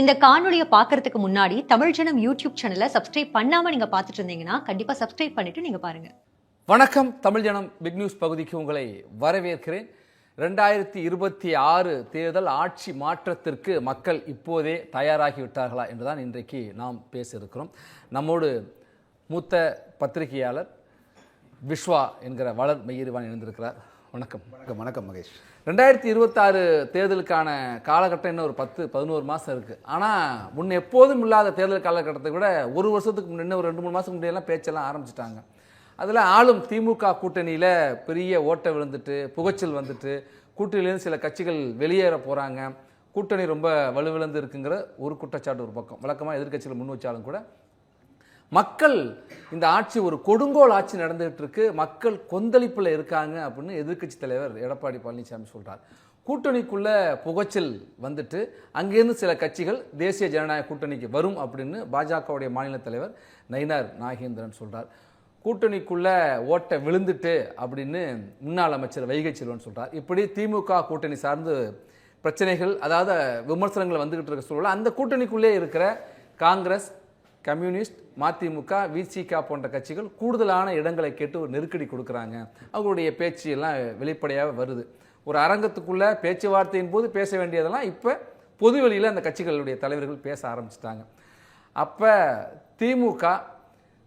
இந்த காணொளியை பார்க்கறதுக்கு முன்னாடி தமிழ் ஜனம் யூடியூப் சேனலை சப்ஸ்கிரைப் பண்ணாம நீங்க பார்த்துட்டு இருந்தீங்கன்னா கண்டிப்பா சப்ஸ்கிரைப் பண்ணிட்டு நீங்க பாருங்க. வணக்கம். தமிழ் ஜனம் பிக் நியூஸ் பகுதிக்கு உங்களை வரவேற்கிறேன். ரெண்டாயிரத்தி இருபத்தி ஆறு தேர்தல் ஆட்சி மாற்றத்திற்கு மக்கள் இப்போதே தயாராகி விட்டார்களா என்றுதான் இன்றைக்கு நாம் பேச இருக்கிறோம் நம்மோடு மூத்த பத்திரிகையாளர் விஸ்வா என்கிற வளர் மெய்யறிவான் இணைந்திருக்கிறார். வணக்கம். வணக்கம் வணக்கம் மகேஷ். ரெண்டாயிரத்தி இருபத்தாறு தேர்தலுக்கான காலகட்டம் இன்னும் ஒரு பத்து பதினோரு மாதம் இருக்குது ஆனால் முன்ன எப்போதும் இல்லாத தேர்தல் காலகட்டத்தை விட ஒரு வருஷத்துக்கு முன்ன ஒரு ரெண்டு மூணு மாதத்துக்கு முன்னாடியெல்லாம் பேச்செல்லாம் ஆரம்பிச்சிட்டாங்க. அதில் ஆளும் திமுக கூட்டணியில் பெரிய ஓட்டை விழுந்துட்டு புகைச்சல் வந்துட்டு கூட்டணியிலேருந்து சில கட்சிகள் வெளியேற போகிறாங்க கூட்டணி ரொம்ப வலுவிழந்து இருக்குங்கிற ஒரு குற்றச்சாட்டு ஒரு பக்கம். வழக்கமாக எதிர்கட்சிகள் முன் வச்சாலும் கூட மக்கள் இந்த ஆட்சி ஒரு கொடுங்கோல் ஆட்சி நடந்துகிட்டு இருக்கு மக்கள் கொந்தளிப்பில் இருக்காங்க அப்படின்னு எதிர்க்கட்சி தலைவர் எடப்பாடி பழனிசாமி சொல்றார். கூட்டணிக்குள்ள புகைச்சல் வந்துட்டு அங்கேருந்து சில கட்சிகள் தேசிய ஜனநாயக கூட்டணிக்கு வரும் அப்படின்னு பாஜகவுடைய மாநில தலைவர் நயினார் நாகேந்திரன் சொல்றார். கூட்டணிக்குள்ள ஓட்டை விழுந்துட்டு அப்படின்னு முன்னாள் அமைச்சர் வைகை செல்வன் சொல்றார். இப்படி திமுக கூட்டணி சார்ந்து பிரச்சனைகள் அதாவது விமர்சனங்கள் வந்துகிட்டு இருக்க சூழல் அந்த கூட்டணிக்குள்ளே இருக்கிற காங்கிரஸ் கம்யூனிஸ்ட் மதிமுக விசிகா போன்ற கட்சிகள் கூடுதலான இடங்களை கேட்டு ஒரு நெருக்கடி கொடுக்குறாங்க. அவங்களுடைய பேச்சு எல்லாம் வெளிப்படையாக வருது. ஒரு அரங்கத்துக்குள்ளே பேச்சுவார்த்தையின் போது பேச வேண்டியதெல்லாம் இப்போ பொதுவெளியில் அந்த கட்சிகளுடைய தலைவர்கள் பேச ஆரம்பிச்சிட்டாங்க. அப்போ திமுக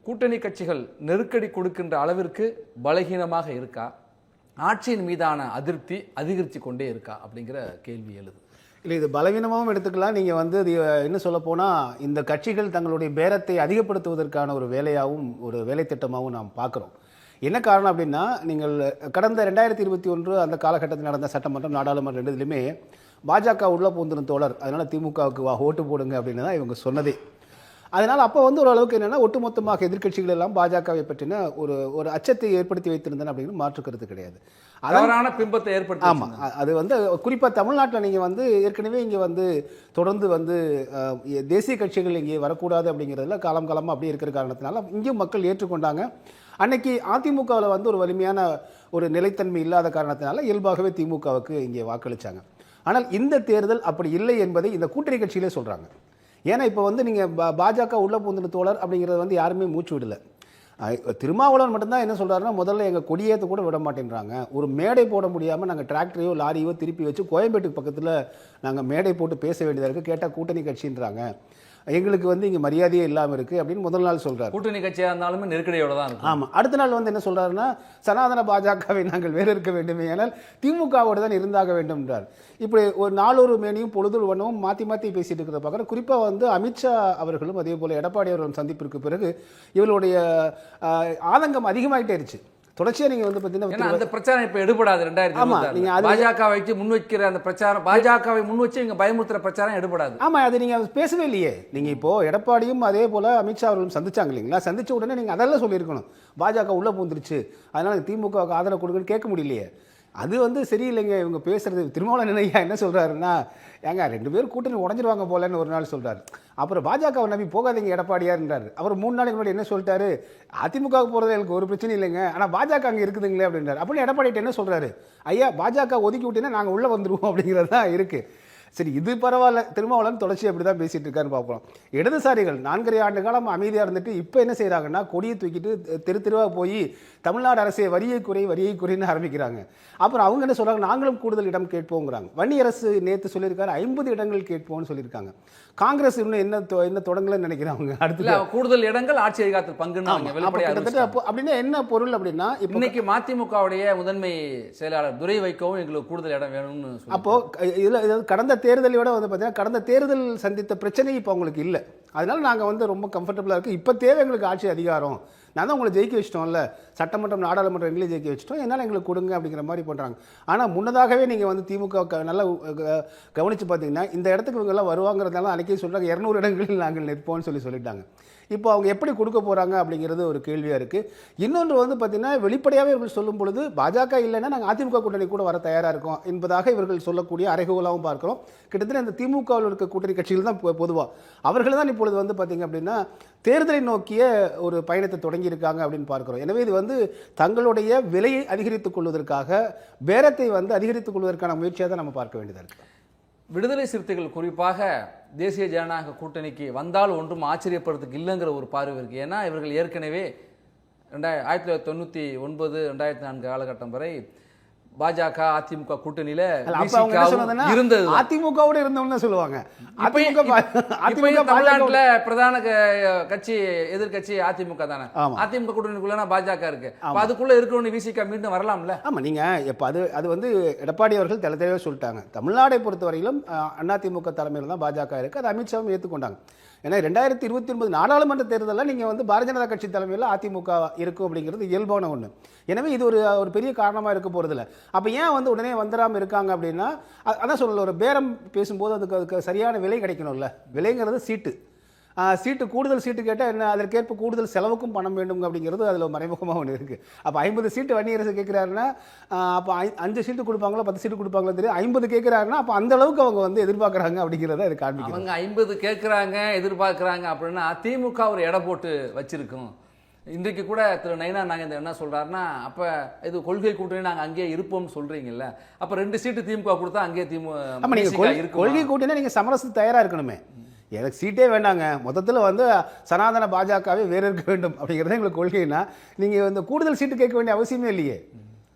கூட்டணி கட்சிகள் நெருக்கடி கொடுக்கின்ற அளவிற்கு பலகீனமாக இருக்கா? ஆட்சியின் மீதான அதிருப்தி அதிகரித்து கொண்டே இருக்கா? அப்படிங்கிற கேள்வி எழுது. இல்லை இது பலவீனமாகவும் எடுத்துக்கலாம். நீங்கள் வந்து இது என்ன சொல்ல போனால் இந்த கட்சிகள் தங்களுடைய பேரத்தை அதிகப்படுத்துவதற்கான ஒரு வேலையாகவும் ஒரு வேலை திட்டமாகவும் நாம் பார்க்குறோம். என்ன காரணம் அப்படின்னா நீங்கள் கடந்த ரெண்டாயிரத்தி இருபத்தி ஒன்று அந்த காலகட்டத்தில் நடந்த சட்டமன்றம் நாடாளுமன்றம் ரெண்டுலையுமே பாஜக உள்ளே பூந்திரும் தோழர். அதனால் திமுகவுக்கு வா ஓட்டு போடுங்க அப்படின்னு தான் இவங்க சொன்னதே. அதனால் அப்போ வந்து ஓரளவுக்கு என்னென்னா ஒட்டுமொத்தமாக எதிர்க்கட்சிகள் எல்லாம் பாஜகவை பற்றின ஒரு ஒரு அச்சத்தை ஏற்படுத்தி வைத்திருந்தன அப்படின்னு மாற்று கருத்து கிடையாது. தவறான பிம்பத்தை ஏற்படுத்தி ஆமாம் அது வந்து குறிப்பாக தமிழ்நாட்டில் நீங்கள் வந்து ஏற்கனவே இங்கே வந்து தொடர்ந்து வந்து தேசிய கட்சிகள் இங்கே வரக்கூடாது அப்படிங்கிறதுல காலம் காலமாக அப்படியே இருக்கிற காரணத்தினால இங்கேயும் மக்கள் ஏற்றுக்கொண்டாங்க. அன்னைக்கு அதிமுகவில் வந்து ஒரு வலிமையான ஒரு நிலைத்தன்மை இல்லாத காரணத்தினால இயல்பாகவே திமுகவுக்கு இங்கே வாக்களிச்சாங்க. ஆனால் இந்த தேர்தல் அப்படி இல்லை என்பதை இந்த கூட்டணி கட்சியிலே சொல்கிறாங்க ஏன்னா இப்போ வந்து நீங்கள் பாஜக உள்ள பூந்தின தோழர் அப்படிங்கிறது வந்து யாருமே மூச்சு விடல. திருமாவளவன் மட்டும்தான் என்ன சொல்கிறாருன்னா முதல்ல எங்கள் கொடியேற்ற கூட விட மாட்டேன்றாங்க. ஒரு மேடை போட முடியாமல் நாங்கள் டிராக்டரையோ லாரியோ திருப்பி வச்சு கோயம்பேட்டுக்கு பக்கத்தில் நாங்கள் மேடை போட்டு பேச வேண்டியதாக இருக்குது கேட்டால் கூட்டணி கட்சின்றாங்க. எங்களுக்கு வந்து இங்கே மரியாதையே இல்லாமல் இருக்குது அப்படின்னு முதல் நாள் சொல்கிறார் கூட்டணி கட்சியாக இருந்தாலுமே நெருக்கடியோட தான் இருக்கும். ஆமாம் அடுத்த நாள் வந்து என்ன சொல்றாருன்னா சனாதன பாஜகவை நாங்கள் வேறு இருக்க வேண்டுமே ஆனால் திமுகவோடு தான் இருந்தாக வேண்டும் என்றார். இப்படி ஒரு நாளொரு மேனியும் பொழுது வண்ணமும் மாற்றி மாற்றி பேசிட்டு இருக்கிறத பார்க்குறேன் குறிப்பாக வந்து அமித்ஷா அவர்களும் அதே போல் எடப்பாடி அவர்களும் சந்திப்பிற்கு பிறகு இவர்களுடைய ஆஹ், ஆதங்கம் அதிகமாயிட்டே இருச்சு தொடர்ச்சியாக நீங்கள் வந்து பார்த்தீங்கன்னா அந்த பிரச்சாரம் இப்ப எடுபடாது ரெண்டாயிரத்தி ஆமா, நீங்க அது- பாஜக வச்சு முன் வைக்கிற அந்த பிரச்சாரம் பாஜகவை முன் வச்சு இங்க பயமுறுத்துற பிரச்சாரம் எடுபடாது. ஆமாம் அது நீங்கள் பேசவே இல்லையே. நீங்கள் இப்போது எடப்பாடியும் அதே போல் அமித்ஷா அவர்களும் சந்திச்சாங்க இல்லைங்களா? சந்திச்ச உடனே நீங்கள் அதெல்லாம் சொல்லியிருக்கணும். பாஜக உள்ளே பூந்துருச்சு. அதனால் திமுகவுக்கு ஆதரவு கொடுங்கன்னு கேட்க முடியலையே. அது வந்து சரியில்லைங்க. இவங்க பேசுறது திருமாவளவன் நினையா என்ன சொல்கிறாருன்னா ஏங்க ரெண்டு பேரும் கூட்டணி உடஞ்சிருவாங்க போலன்னு ஒரு நாள் சொல்றாரு. அப்புறம் பாஜகவை நம்பி போகாதீங்க எடப்பாடியார்ன்றாரு அவர் மூணு நாளைக்கு முன்னாடி என்ன சொல்லிட்டாரு? அதிமுகவுக்கு போகிறது எனக்கு ஒரு பிரச்சனை இல்லைங்க. ஆனால் பாஜக அங்கே இருக்குதுங்களே அப்படின்றாரு. அப்படின்னு எடப்பாடி என்ன சொல்கிறாரு ஐயா பாஜக ஒதுக்கி விட்டீங்கன்னா நாங்கள் உள்ளே வந்துருவோம் அப்படிங்கிறது தான் இருக்குது சரி இது பரவாயில்ல. திருமாவளவன் தொடர்ச்சி அப்படி தான் பேசிகிட்டு இருக்காருன்னு பார்ப்போம். இடதுசாரிகள் நான்கரை ஆண்டு காலம் அமைதியாக இருந்துட்டு இப்போ என்ன செய்கிறாங்கன்னா கொடியை தூக்கிட்டு தெரு தெருவாக போய் தமிழ்நாடு அரசே வரியை குறை வரியை குறைன்னு ஆரம்பிக்கிறாங்க. அப்புறம் அவங்க என்ன சொல்கிறாங்க நாங்களும் கூடுதல் இடம் கேட்போங்கிறாங்க. வன்னி அரசு நேற்று சொல்லியிருக்காரு ஐம்பது இடங்கள் கேட்போம்னு சொல்லியிருக்காங்க. காங்கிரஸ் இன்னும் என்ன என்ன தொடங்கலன்னு நினைக்கிறாங்க அடுத்து கூடுதல் இடங்கள் ஆட்சி அதிகாரத்தில் பங்குன்னு அப்போ அப்படின்னா என்ன பொருள் அப்படின்னா இன்னைக்கு மதிமுகவுடைய முதன்மை செயலாளர் துரை வைக்கவும் எங்களுக்கு கூடுதல் இடம் வேணும்னு அப்போ இதுல இதாவது கடந்த தேர்தலை விட வந்து பார்த்தீங்கன்னா கடந்த தேர்தல் சந்தித்த பிரச்சனை இப்போ அவங்களுக்கு இல்லை. அதனால நாங்கள் வந்து ரொம்ப கம்ஃபர்டபுளாக இருக்கு இப்போ தேவை எங்களுக்கு ஆட்சி அதிகாரம். நான் தான் உங்களை ஜெயிக்க வச்சிட்டோம்ல. சட்டமன்றம் நாடாளுமன்றம் எங்களை ஜெயிக்க வச்சுட்டோம். என்னால் எங்களுக்கு கொடுங்க அப்படிங்கிற மாதிரி பண்ணுறாங்க ஆனால் முன்னதாகவே நீங்கள் வந்து திமுக க- நல்லா க- பார்த்தீங்கன்னா இந்த இடத்துக்கு இவங்கெல்லாம் வருவாங்கிறதால வருவாங்கிறதுனால அன்றைக்கே சொல்கிறாங்க இரநூறு இடங்களில் நாங்கள் நிற்போம்னு சொல்லி சொல்லிட்டாங்க. இப்போ அவங்க எப்படி கொடுக்க போகிறாங்க அப்படிங்கிறது ஒரு கேள்வியாக இருக்குது இன்னொன்று வந்து பார்த்திங்கன்னா வெளிப்படையாகவே இவர்கள் சொல்லும் பொழுது பாஜக இல்லைன்னா நாங்கள் அதிமுக கூட்டணி கூட வர தயாராக இருக்கோம் என்பதாக இவர்கள் சொல்லக்கூடிய அறைகூலாவும் பார்க்குறோம். கிட்டத்தட்ட இந்த திமுகவில் இருக்க கூட்டணி கட்சிகள் தான் பொதுவாக அவர்கள் தான் இப்பொழுது வந்து பார்த்தீங்க அப்படின்னா தேர்தலை நோக்கிய ஒரு பயணத்தை தொடங்கியிருக்காங்க அப்படின்னு பார்க்குறோம். எனவே இது வந்து தங்களுடைய விலையை அதிகரித்துக் கொள்வதற்காக பேரத்தை வந்து அதிகரித்துக் கொள்வதற்கான முயற்சியாக தான் நம்ம பார்க்க வேண்டியதாக இருக்குது விடுதலை சிறுத்தைகள் குறிப்பாக தேசிய ஜனநாயக கூட்டணிக்கு வந்தால் ஒன்றும் ஆச்சரியப்படுறதுக்கு இல்லைங்கிற ஒரு பார்வை இருக்குது ஏன்னா இவர்கள் ஏற்கனவே ரெண்டாயிரத்தி ஆயிரத்தி தொள்ளாயிரத்தி தொண்ணூற்றி ஒன்பது ரெண்டாயிரத்தி நான்கு காலகட்டம் வரை பாஜக அதிமுக கூட்டணியில இருந்தது. அதிமுகவோட இருந்தவங்க சொல்லுவாங்க. அதிமுக அதிமுக தமிழ்நாட்டுல பிரதான கட்சி எதிர்க்கட்சி அதிமுக தானே. அதிமுக கூட்டணிக்குள்ளனா பாஜக இருக்கு. அதுக்குள்ள இருக்கவனு விசிக மீண்டும் வரலாம்ல? ஆமா நீங்க இப்ப அது அது வந்து எடப்பாடி அவர்கள் தெல தெளிவாக சொல்லிட்டாங்க. தமிழ்நாடை பொறுத்தவரையிலும் அதிமுக தலைமையில் தான் பாஜக இருக்கு. அது அமித்ஷாவும் ஏற்றுக்கொண்டாங்க ஏன்னா ரெண்டாயிரத்தி இருபத்தி ஒன்பது நாடாளுமன்ற தேர்தலில் நீங்கள் வந்து பாரதிய ஜனதா கட்சி தலைமையில் அதிமுக இருக்கும் அப்படிங்கிறது இயல்பான ஒன்று எனவே இது ஒரு ஒரு பெரிய காரணமாக இருக்க போகிறதில்ல அப்போ ஏன் வந்து உடனே வந்துடாமல் இருக்காங்க அப்படின்னா அதான் சொல்லல ஒரு பேரம் பேசும்போது அதுக்கு அதுக்கு சரியான விலை கிடைக்கணும்ல. விலைங்கிறது சீட்டு. சீட்டு கூடுதல் சீட்டு கேட்டால் என்ன அதற்கேற்ப கூடுதல் செலவுக்கும் பணம் வேண்டும் அப்படிங்கிறது அதில் மறைமுகமாக ஒன்று இருக்குது அப்போ ஐம்பது சீட்டு வன்னியரசு கேட்குறாருன்னா அப்போ அஞ்சு சீட்டு கொடுப்பாங்களோ பத்து சீட்டு கொடுப்பாங்களோ தெரியும் ஐம்பது கேட்குறாருன்னா அப்போ அந்த அளவுக்கு அவங்க வந்து எதிர்பார்க்குறாங்க அப்படிங்கிறத அது காண்பிக்கிறது. அவங்க ஐம்பது கேட்குறாங்க எதிர்பார்க்குறாங்க அப்படின்னா திமுக ஒரு எடை போட்டு வச்சிருக்கும். இன்றைக்கு கூட திரு நயனா நாகேந்திரன் என்ன சொல்றாருன்னா அப்ப இது கொள்கை கூட்டணி நாங்க அங்கேயே இருப்போம்னு சொல்றீங்கல்ல அப்ப ரெண்டு சீட்டு திமுக கொடுத்தா அங்கேயே திமுக நீங்கள்? கொள்கை கூட்டினா நீங்கள் சமரசத்துக்கு தயாராக இருக்கணுமே. எனக்கு சீட்டே வேண்டாங்க. மொத்தத்தில் வந்து சனாதன பாஜகவே வேறு இருக்க வேண்டும் அப்படிங்கிறது எங்களுக்கு கொள்கைன்னா நீங்கள் வந்து கூடுதல் சீட்டு கேட்க வேண்டிய அவசியமே இல்லையே.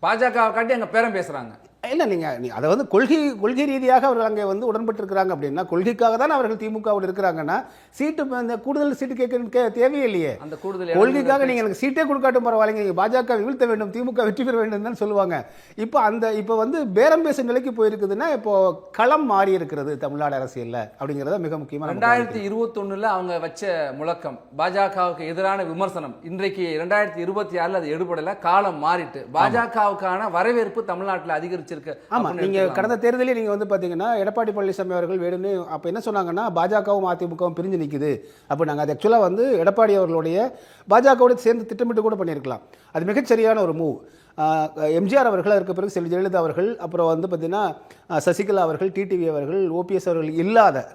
பாஜக காட்டி எங்கள் பேரம் பேசுகிறாங்க இல்லை நீங்கள் நீ அதை வந்து கொள்கை கொள்கை ரீதியாக அவர்கள் அங்கே வந்து உடன்பட்டு இருக்கிறாங்க அப்படின்னா கொள்கைக்காக தான் அவர்கள் திமுகவோடு இருக்கிறாங்கன்னா சீட்டு அந்த கூடுதல் சீட்டு கேட்க கே தேவையே இல்லையே அந்த கூடுதல் கொள்கைக்காக நீங்கள் எனக்கு சீட்டே கொடுக்காட்டும் பரவாயில்லைங்க நீங்கள் பாஜக வீழ்த்த வேண்டும் திமுக வெற்றி பெற வேண்டும் தான் சொல்லுவாங்க. இப்போ அந்த இப்போ வந்து பேரம் பேச நிலைக்கு போயிருக்குதுன்னா இப்போ களம் மாறி இருக்கிறது தமிழ்நாடு அரசியல்ல அப்படிங்கிறத மிக முக்கியமான ரெண்டாயிரத்தி இருபத்தொன்னுல அவங்க வச்ச முழக்கம் பாஜகவுக்கு எதிரான விமர்சனம் இன்றைக்கு ரெண்டாயிரத்தி இருபத்தி ஆறுல அது எடுபடல காலம் மாறிட்டு. பாஜகவுக்கான வரவேற்பு தமிழ்நாட்டுல அதிகரிச்சிருக்கு. ஆமா அப்படின்னு நீங்க எடுத்துக்கலாம். கடந்த தேர்தலில் நீங்க வந்து பாத்தீங்கன்னா எடப்பாடி பழனிசாமி அவர்கள் வேணும்னு அப்ப என்ன சொன்னாங்கன்னா பாஜகவும் அதிமுகவும் பிரிஞ்சு நிக்குது. அப்ப நாங்க அது ஆக்சுவலா வந்து எடப்பாடி அவர்களுடைய பாஜகவோட சேர்ந்து திட்டமிட்டு கூட பண்ணியிருக்கலாம். அது மிகச்சரியான ஒரு மூவ் எம்ஜிஆர் அவர்கள் அதற்கு பிறகு செல்வி ஜெயலலிதா அவர்கள் அப்புறம் வந்து பார்த்தீங்கன்னா சசிகலா அவர்கள் டிடிவி அவர்கள் ஓபிஎஸ் அவர்கள் இல்லாத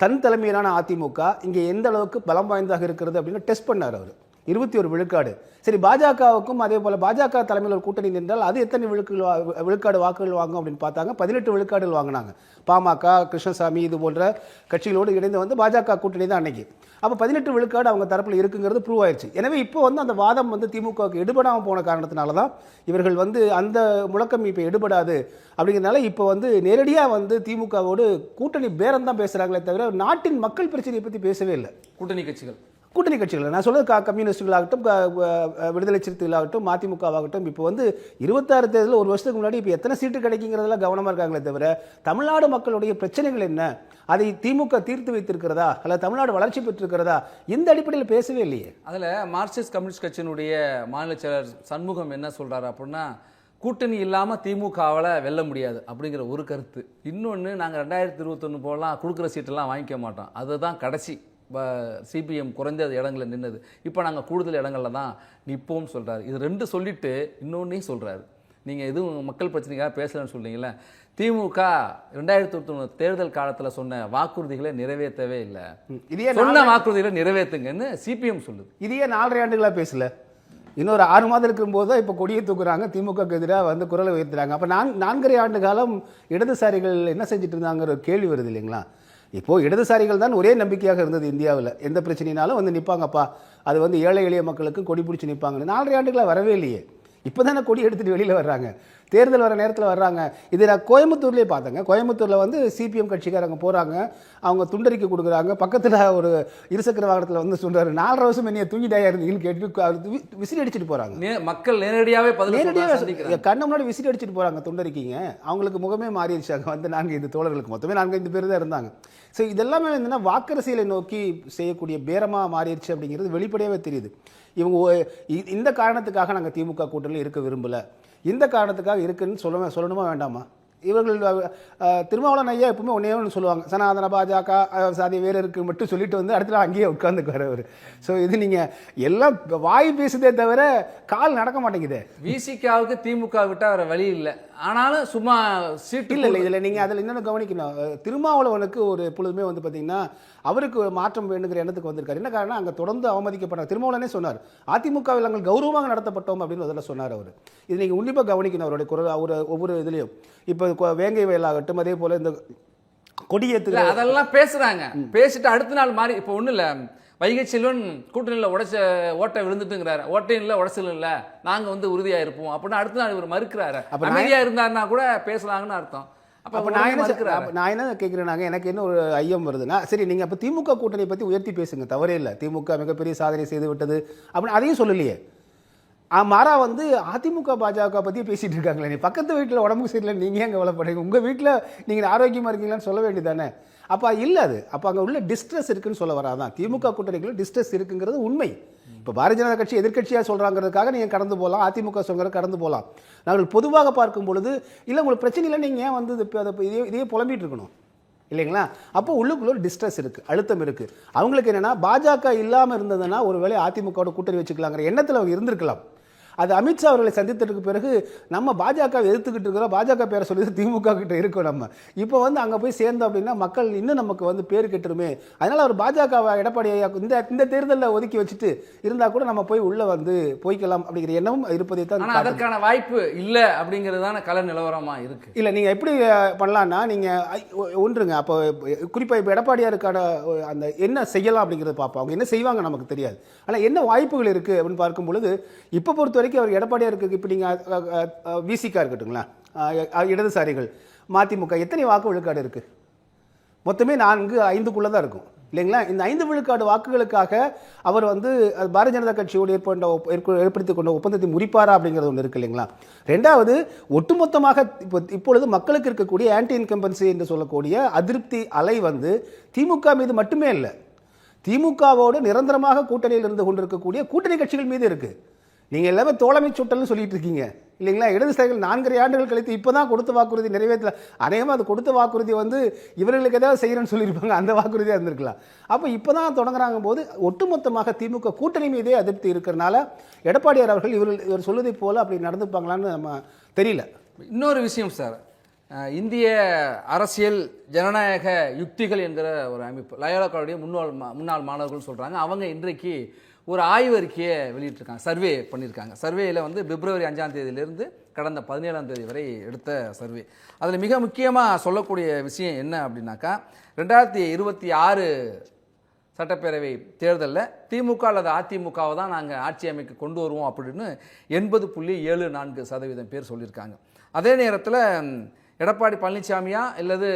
தன் தலைமையிலான அதிமுக இங்கே எந்த அளவுக்கு பலம் வாய்ந்ததாக இருக்கிறது அப்படின்னு டெஸ்ட் பண்ணார் அவர். இருபத்தி ஒரு விழுக்காடு. சரி பாஜகவுக்கும் அதே போல் பாஜக தலைமையில் ஒரு கூட்டணி நின்றால் அது எத்தனை விழுக்குகள் வா- விழுக்காடு வாக்குகள் வாங்கும் அப்படின்னு பார்த்தாங்க. பதினெட்டு விழுக்காடுகள் வாங்கினாங்க. பாமக கிருஷ்ணசாமி இது போன்ற கட்சிகளோடு இணைந்து வந்து பாஜக கூட்டணி தான் அன்னைக்கு. அப்போ பதினெட்டு விழுக்காடு அவங்க தரப்பில் இருக்குங்கிறது ப்ரூவ் ஆயிடுச்சு எனவே இப்போ வந்து அந்த வாதம் வந்து திமுகவுக்கு எடுபடாமல் போன காரணத்தினால தான் இவர்கள் வந்து அந்த முழக்கம் இப்போ எடுபடாது அப்படிங்கிறதுனால இப்போ வந்து நேரடியாக வந்து திமுகவோடு கூட்டணி பேரம் தான் பேசுகிறாங்களே தவிர நாட்டின் மக்கள் பிரச்சனையை பற்றி பேசவே இல்லை. கூட்டணி கட்சிகள். கூட்டணி கட்சிகள். நான் சொல்றது கம்யூனிஸ்டுகளாகட்டும் விடுதலை சிறுத்தைகளாகட்டும் மதிமுகவாகட்டும் இப்போ வந்து இருபத்தாறு தேர்தலில் ஒரு வருஷத்துக்கு முன்னாடி இப்போ எத்தனை சீட்டு கிடைக்குங்கிறதெல்லாம் கவனமாக இருக்காங்களே தவிர தமிழ்நாடு மக்களுடைய பிரச்சனைகள் என்ன? அதை திமுக தீர்த்து வைத்திருக்கிறதா? அல்ல தமிழ்நாடு வளர்ச்சி பெற்றிருக்கிறதா? இந்த அடிப்படையில் பேசவே இல்லையே. அதில் மார்க்சிஸ்ட் கம்யூனிஸ்ட் கட்சியினுடைய மாநில செயலர் சண்முகம் என்ன சொல்கிறாரு அப்படின்னா கூட்டணி இல்லாமல் திமுகவில் வெல்ல முடியாது அப்படிங்கிற ஒரு கருத்து. இன்னொன்று நாங்கள் ரெண்டாயிரத்தி இருபத்தொன்னு போலாம் கொடுக்குற சீட்டெல்லாம் வாங்கிக்க மாட்டோம். அதுதான் கடைசி. சிபிஎம் குறைந்த இடங்களில் நின்னது இப்போ நாங்கள் கூடுதல் இடங்கள்ல தான் நிற்போம்னு சொல்றாரு. இது ரெண்டு சொல்லிட்டு இன்னொன்னையும் சொல்றாரு. நீங்க எதுவும் மக்கள் பிரச்சனைக்காக பேசலன்னு சொல்றீங்கல்ல? திமுக ரெண்டாயிரத்தி இருபத்தொன்னு தேர்தல் காலத்துல சொன்ன வாக்குறுதிகளை நிறைவேற்றவே இல்லை. இதையே சொன்ன வாக்குறுதிகளை நிறைவேற்றுங்கன்னு சிபிஎம் சொல்லுது. இதையே நாலரை ஆண்டுகளாக பேசல. இன்னொரு ஆறு மாதம் இருக்கும்போது தான் இப்போ கொடியை தூக்குறாங்க. திமுகக்கு எதிராக வந்து குரலை உயர்த்துறாங்க. அப்போ நான் நான்கரை ஆண்டு காலம் இடதுசாரிகள் என்ன செஞ்சுட்டு இருந்தாங்கிற ஒரு கேள்வி வருது இல்லைங்களா? இப்போது இடதுசாரிகள் தான் ஒரே நம்பிக்கையாக இருந்தது இந்தியாவில். எந்த பிரச்சனைனாலும் வந்து நிற்பாங்கப்பா அது வந்து ஏழை எளிய மக்களுக்கு கொடி பிடிச்சி நிற்பாங்க நாலரை ஆண்டுகளாக வரவே இல்லையே. இப்போ தானே கொடி எடுத்துகிட்டு வெளியில் வர்றாங்க. தேர்தல் வர நேரத்தில் வர்றாங்க. இது நான் கோயம்புத்தூர்லேயே பார்த்தேங்க. கோயம்புத்தூரில் வந்து சிபிஎம் கட்சிக்காரங்க போகிறாங்க அவங்க துண்டறிக்கை கொடுக்குறாங்க. பக்கத்தில் ஒரு இருசக்கர வாகனத்தில் வந்து சொல்கிறாரு நாலரை வருஷம் என்னைய தூங்கிட்டாயா இருந்தீங்கன்னு கேட்டு விசிறி அடிச்சிட்டு போகிறாங்க மக்கள் நேரடியாவே பதில் நேரடியாக. கண்ணு முன்னாடி விசிறி அடிச்சிட்டு போகிறாங்க துண்டறிக்கைங்க. அவங்களுக்கு முகமே மாறிடுச்சாங்க. வந்து நான்கு இந்த தோழர்களுக்கு மொத்தமே நான்கு ஐந்து பேர் தான் இருந்தாங்க. ஸோ இதெல்லாமே என்னன்னா வாக்கரசியலை நோக்கி செய்யக்கூடிய பேரமாக மாறிடுச்சு அப்படிங்கிறது வெளிப்படையாகவே தெரியுது. இவங்க இந்த காரணத்துக்காக நாங்கள் திமுக கூட்டணியில் இருக்க விரும்பல. இந்த காரணத்துக்காக இருக்குன்னு சொல்ல சொல்லணுமா வேண்டாமா? இவர்கள் திருமாவளவன் ஐயா எப்பவுமே ஒன்றே ஒன்று சொல்லுவாங்க. சனாதன பாஜக சாதி வேறு இருக்கு மட்டும் சொல்லிட்டு வந்து அடுத்த அங்கேயே உட்காந்துக்குவார் அவர். ஸோ இது நீங்கள் எல்லாம் வாய் பேசுதே தவிர கால் நடக்க மாட்டேங்குதே. விசிகாவுக்கு திமுக விட்டா வேற வழி இல்லை. ஆனாலும் சும்மா சீட்டு இல்ல இல்ல இதுல நீங்க அதுல இன்னொன்று கவனிக்கணும். திருமாவளவனுக்கு ஒரு எப்பொழுதுமே வந்து பாத்தீங்கன்னா அவருக்கு மாற்றம் வேணுங்கிற எண்ணத்துக்கு வந்திருக்காரு. என்ன காரணம் அங்க தொடர்ந்து அவமதிக்கப்பட்டார் திருமாவளவனே சொன்னார். அதிமுகவில் நாங்கள் கௌரவமாக நடத்தப்பட்டோம் அப்படின்னு முதல்ல சொன்னார் அவர். இது நீங்க உன்னிப்பா கவனிக்கணும் அவருடைய குரல் அவர் ஒவ்வொரு இதுலயும். இப்போ வேங்கை வயலாகட்டும் அதே போல இந்த இல்ல கொடியேற்றுகிற அதெல்லாம் பேசுறாங்க. பேசிட்டு அடுத்த நாள் மாறி இப்போ ஒண்ணும் இல்ல. வைகை செல்வன் கூட்டணியில் உடைச்ச ஓட்டை விழுந்துட்டுங்கிறாரு. ஓட்டையும் இல்ல உடச்சலும் இல்ல. நாங்க வந்து உறுதியா இருப்போம் அப்படின்னு அடுத்த நாள் இவர் மறுக்கிறாரு. அப்ப நான் அமைதியா இருந்தாருன்னா கூட பேசலாங்கன்னு அர்த்தம். அப்ப நான் என்ன அப்ப நான் என்ன கேட்குறேனாங்க எனக்கு என்ன ஒரு ஐயம் வருதுன்னா சரி நீங்க அப்ப திமுக கூட்டணி பத்தி உயர்த்தி பேசுங்க. தவறே இல்லை. திமுக மிகப்பெரிய சாதனை செய்து விட்டது. அப்படின்னு அதையும் சொல்லலையே. ஆ, மாறா வந்து அதிமுக பாஜக பத்தி பேசிட்டு இருக்காங்களே. நீ பக்கத்து வீட்டுல உடம்புக்கு சரியில்லை நீங்க ஏன் கவலைப்படுறீங்க? உங்க வீட்டுல நீங்க ஆரோக்கியமா இருக்கீங்களான்னு சொல்ல வேண்டியதானே அப்ப இல்ல அது. அப்ப அங்க உள்ள டிஸ்ட்ரெஸ் இருக்குன்னு சொல்ல வராதான். திமுக கூட்டணிக்குள்ள டிஸ்ட்ரெஸ் இருக்குங்கிறது உண்மை. இப்போ பாரதிய ஜனதா கட்சி எதிர்கட்சியாக சொல்கிறாங்கிறதுக்காக நீங்கள் கடந்து போகலாம் அதிமுக சொல்கிற கடந்து போகலாம் நாங்கள் பொதுவாக பார்க்கும் பொழுது இல்லை உங்களுக்கு பிரச்சனை இல்லை நீங்கள் ஏன் வந்து இது- அதை இதே இதையே புலம்பிட்டு இருக்கணும்? இல்லைங்களா? அப்போ உள்ளுக்குள்ள ஒரு டிஸ்ட்ரெஸ் இருக்குது அழுத்தம் இருக்குது அவங்களுக்கு என்னென்னா பாஜக இல்லாமல் இருந்ததுன்னா ஒருவேளை அதிமுகவோட கூட்டணி வச்சுக்கலாங்கிற எண்ணத்தில் அவங்க இருந்திருக்கலாம். அது அமித்ஷா அவர்களை சந்தித்ததுக்கு பிறகு நம்ம பாஜக எதிர்த்துக்கிட்டு இருக்கிறோம். பாஜக பேரை சொல்லி திமுக கிட்ட இருக்கோம் நம்ம. இப்போ வந்து அங்கே போய் சேர்ந்தோம் அப்படின்னா மக்கள் இன்னும் நமக்கு வந்து பேர் கெட்டுருமே. அதனால அவர் பாஜக எடப்பாடி இந்த இந்த தேர்தலில் ஒதுக்கி வச்சுட்டு இருந்தா கூட நம்ம போய் உள்ள வந்து போய்க்கலாம் அப்படிங்கிற எண்ணமும் இருப்பதை தான். அதற்கான வாய்ப்பு இல்ல அப்படிங்கிறது தானே கள நிலவரமா இருக்கு. இல்லை நீங்கள் எப்படி அஹ், பண்ணலாம்னா நீங்கள் ஒன்றுங்க. அப்போ குறிப்பாக இப்போ எடப்பாடியாருக்கான அந்த என்ன செய்யலாம் அப்படிங்கிறத பார்ப்போம். அவங்க என்ன செய்வாங்க நமக்கு தெரியாது. ஆனால் என்ன வாய்ப்புகள் இருக்குது அப்படின்னு பார்க்கும் பொழுது இப்போ பொறுத்த வரைக்கும் அவர் எடப்பாடியாருக்கு இப்போ நீங்கள் விசிக்கா இருக்கட்டுங்களா இடதுசாரிகள் மதிமுக எத்தனை வாக்கு விழுக்காடு இருக்குது மொத்தமே நான்கு ஐந்துக்குள்ளே தான் இருக்கும். இல்லைங்களா? இந்த ஐந்து விழுக்காடு வாக்குகளுக்காக அவர் வந்து பாரதிய ஜனதா கட்சியோடு ஏற்பட்ட ஏற்படுத்தி கொண்ட ஒப்பந்தத்தை முறிப்பாரா அப்படிங்கிறது ஒன்று இருக்கு இல்லைங்களா? ரெண்டாவது ஒட்டுமொத்தமாக இப்போ இப்பொழுது மக்களுக்கு இருக்கக்கூடிய ஆன்டி இன்கம்பன்சி என்று சொல்லக்கூடிய அதிருப்தி அலை வந்து திமுக மீது மட்டுமே இல்லை திமுகவோடு நிரந்தரமாக கூட்டணியில் இருந்து கொண்டிருக்கக்கூடிய கூட்டணி கட்சிகள் மீது இருக்குது நீங்கள் எல்லாமே தோழமை சுட்டல்னு சொல்லிட்டு இருக்கீங்க. இல்லைங்களா? இடதுசாரிகள் நான்கரை ஆண்டுகள் கழித்து இப்போ தான் கொடுத்த வாக்குறுதி நிறைவேற்றல. அநேகமாக அது கொடுத்த வாக்குறுதி வந்து இவர்களுக்கு ஏதாவது செய்கிறேன்னு சொல்லியிருப்பாங்க. அந்த வாக்குறுதியாக இருந்திருக்கலாம். அப்போ இப்போ தான் தொடங்குறாங்க போது ஒட்டுமொத்தமாக திமுக கூட்டணி மீதே அதிருப்தி இருக்கிறனால எடப்பாடியார் அவர்கள் இவர் இவர் சொல்லுவதை போல் அப்படி நடந்துப்பாங்களான்னு நம்ம தெரியல. இன்னொரு விஷயம் சார். இந்திய அரசியல் ஜனநாயக யுக்திகள் என்கிற ஒரு அமைப்பு. லயோலா முன்னாள் முன்னாள் மாணவர்கள் சொல்கிறாங்க அவங்க இன்றைக்கு ஒரு ஆய்வறிக்கையை வெளியிட்டிருக்காங்க. சர்வே பண்ணியிருக்காங்க. சர்வேயில் வந்து பிப்ரவரி அஞ்சாம் தேதியிலிருந்து கடந்த பதினேழாம் தேதி வரை எடுத்த சர்வே அதில் மிக முக்கியமாக சொல்லக்கூடிய விஷயம் என்ன அப்படின்னாக்கா ரெண்டாயிரத்தி இருபத்தி ஆறு சட்டப்பேரவை தேர்தலில் திமுக அல்லது அதிமுகவை தான் நாங்கள் ஆட்சி அமைக்க கொண்டு வருவோம் அப்படின்னு எண்பது புள்ளி ஏழு நான்கு சதவீதம் பேர் சொல்லியிருக்காங்க. அதே நேரத்தில் எடப்பாடி பழனிசாமியா இல்லது